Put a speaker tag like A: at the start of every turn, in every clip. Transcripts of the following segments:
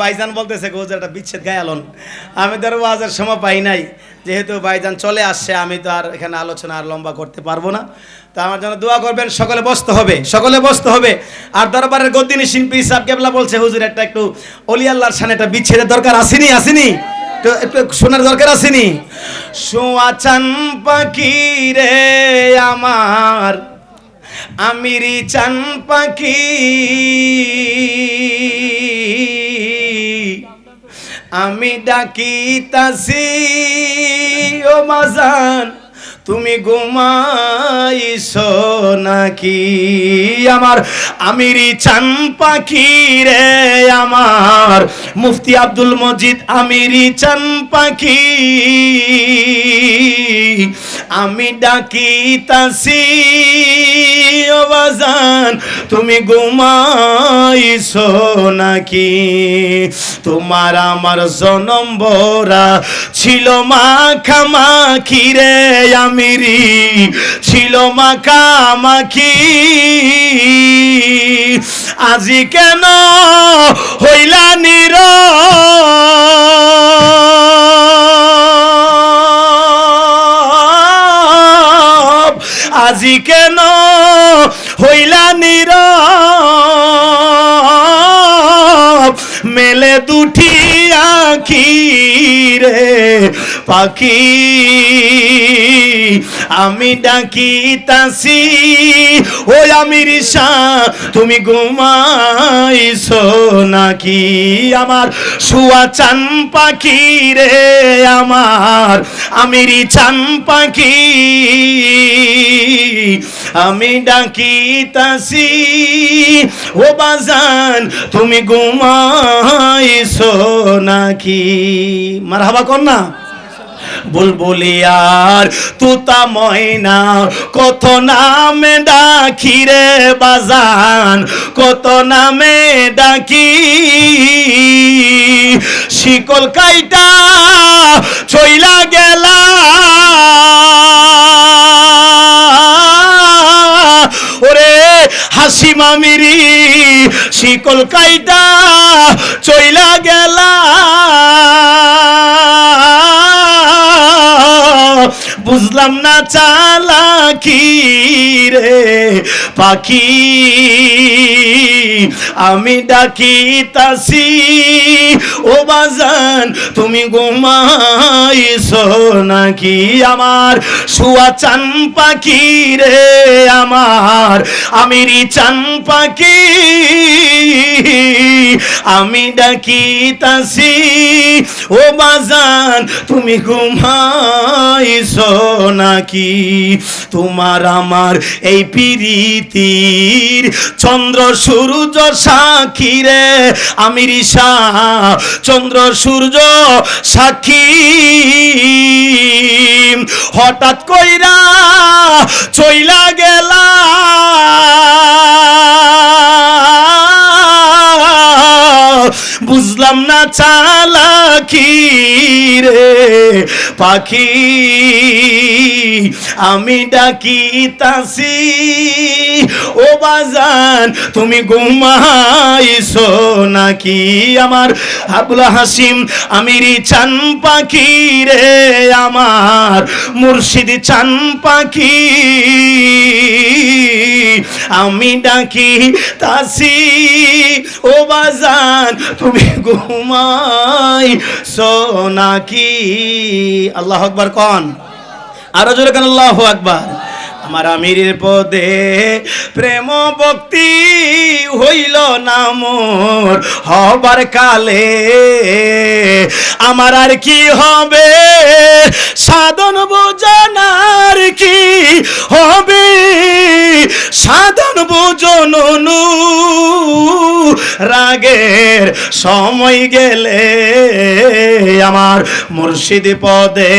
A: ভাইজান বলতেছে গোজের একটা বিচ্ছেদ গায়ালন আমি তো আর ওয়াজের সময় পাই নাই। যেহেতু ভাইজান চলে আসছে, আমি তো আর এখানে আলোচনা আর লম্বা করতে পারব না। তো আমার জন্য দোয়া করবেন, সকলে বসতে হবে, সকলে বসতে হবে। আর দরবারের গদ্দিনী শিল্পী সাহেব কেবলা বলছে, হুজুর, একটা একটু অলি আল্লাহর সামনে একটা বিচ্ছেদের দরকার আসেনি আসেনি? একটু শোনার দরকার আসেনি? সোয়া পাখি রে আমার আমিরি চান পাখি আমি ডাকিতাছি, ও মাজান, তুমি ঘুমাইছো নাকি? আমার আমিরি চান পাখি রে আমার, মুফতি আব্দুল মজিদ আমিরি চান পাখি। আমি ডাকিতাছি, ও বাজান তুমি ঘুমাইছো নাকি? তোমার আমার জনম ভরা ছিল মাখামাখি রে আমিরি। ছিল মাখামাখি। আজি কেন হইলা নির? আজি কেন হইলা নির? মেলে দুটি আখি রে পাখি, আমি ডাকিতাছি, ও আমি রিসা তুমি ঘুমাইছো নাকি আমার শুয়া চান পাখি রে আমার, আমিরি চান পাখি, আমি ডাকিতাছি, ও বাজান, তুমি ঘুমাইছো নাকি? মারহাবা কর না বুলবুলিয়ার তুতা ময়না, কত নামে ডাকি রে বাজান, কত নামে ডাকি। শিকল কাইটা চইলা গেলা। ওরে হাসি মামিরি, শিকল কাইটা চইলা গেলা। বুঝলাম না চালাকি রে পাখি। আমি ডাকিতাছি, ও বাজান, তুমি ঘুমাইছো নাকি আমার? শুয়া চান পাখি রে আমার, আমিরি চান পাখি, আমি ডাকিতাছি, ও বাজান, তুমি ঘুমাইছো নাকি? তোমার আমার এই পিরিতির চন্দ্র সূর্য সাক্ষী রে আমি ঋষা চন্দ্র সূর্য সাক্ষী। হঠাৎ কইরা চইলা গেলা বুঝলাম না চালাকি রে পাখি। আমি ডাকিতাছি ও বাজান, তুমি ঘুমাইছো নাকি? আমার আবুল হাসিম আমিরি চান পাখি রে, আমার মুর্শিদ চান পাখি। আমি ডাকি তাসি, ও বাজান, তুমি ঘুমাই নাকি আল্লাহ আকবার কন। আরও জোরে কেন আল্লাহ আকবার। আমার আমিরের পদে প্রেম ভক্তি হইল না মোর, হবার কালে। আমার আর কি হবে? সাধন বোঝানার কি সাধন বোঝনু রাগের সময় গেলে আমার মুর্শিদ পদে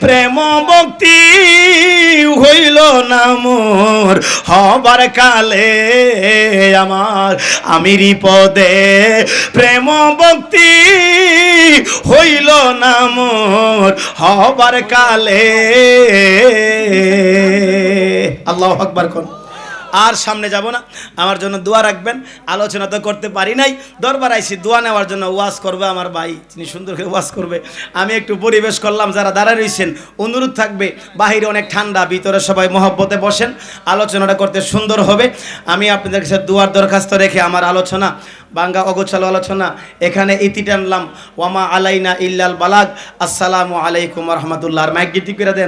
A: প্রেম ভক্তি হইল না মোর। হবার কালে আমার আমিরি পদে প্রেম ভক্তি হইল না মোর। হবার কালে আল্লাহ আকবার কোন। আর সামনে যাব না। আমার জন্য দোয়া রাখবেন। আলোচনা তো করতে পারি নাই। দরবার আইসি দোয়া নেওয়ার জন্য ওয়াজ করবে আমার ভাই তিনি সুন্দর করে ওয়াজ করবে। আমি একটু পরিবেশ করলাম, যারা দাঁড়ায় রয়েছেন অনুরোধ থাকবে, বাহিরে অনেক ঠান্ডা, ভিতরে সবাই মহব্বতে বসেন। আলোচনাটা করতে সুন্দর হবে। আমি আপনাদের কাছে দুয়ার দরখাস্ত রেখে আমার আলোচনা, বাঙ্গা অগোছালো আলোচনা, এখানে ইতি টানলাম। ওয়ামা আলাইনা ইল্লাল বালাগ। আসসালামু আলাইকুম রহমতুল্লাহ। মাইক গীতি করে দেন।